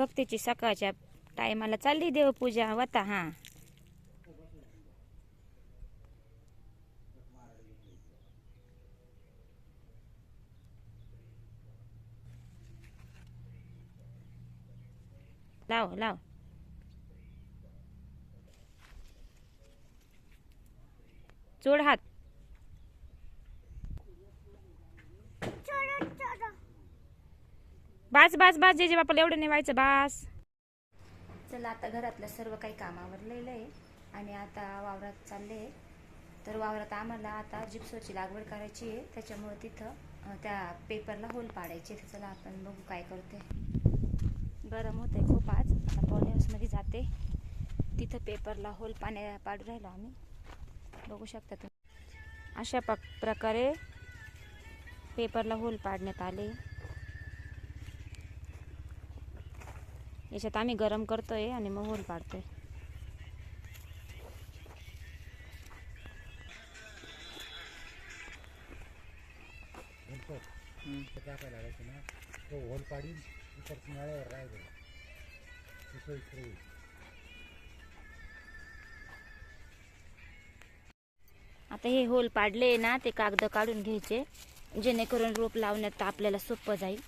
भक्तीची सकाळच्या टायमाला चालली देवपूजा वता हा. लाव लाव. जोड हात. बास बास बास जे जे बापाला एवढं नेवायचं बास. चला आता घरातलं सर्व काही काम आवरलेलं आहे आणि आता वावरात चालले आहे तर वावरात आम्हाला आता जिप्सोची लागवड करायची आहे. त्याच्यामुळे तिथं त्या पेपरला होल पाडायचे तर चला आपण बघू काय करते गरम होत आहे खूप आज. आता पॉलिहाऊसमध्ये जाते. तिथं पेपरला होल पाण्या पाडू राहिलो आम्ही. बघू शकता तुम्ही. अशा प प्रकारे पेपरला होल पाडण्यात आले. याच्यात आम्ही गरम करतो आहे आणि मग होल पाडतोय. आहे आता हे होल पाडले ना ते कागद काढून घ्यायचे जेणेकरून रोप लावण्यात आपल्याला सोपं जाईल.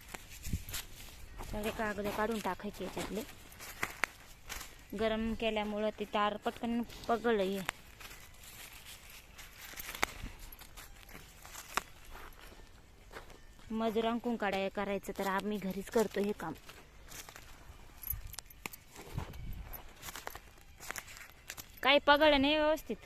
सगळे कागद काढून टाकायचे याच्यातले. गरम केल्यामुळं ती तार पटकन पगळली मजुरांकून काढाय करायचं तर आम्ही घरीच करतो हे काम. काही पगळ नाही व्यवस्थित.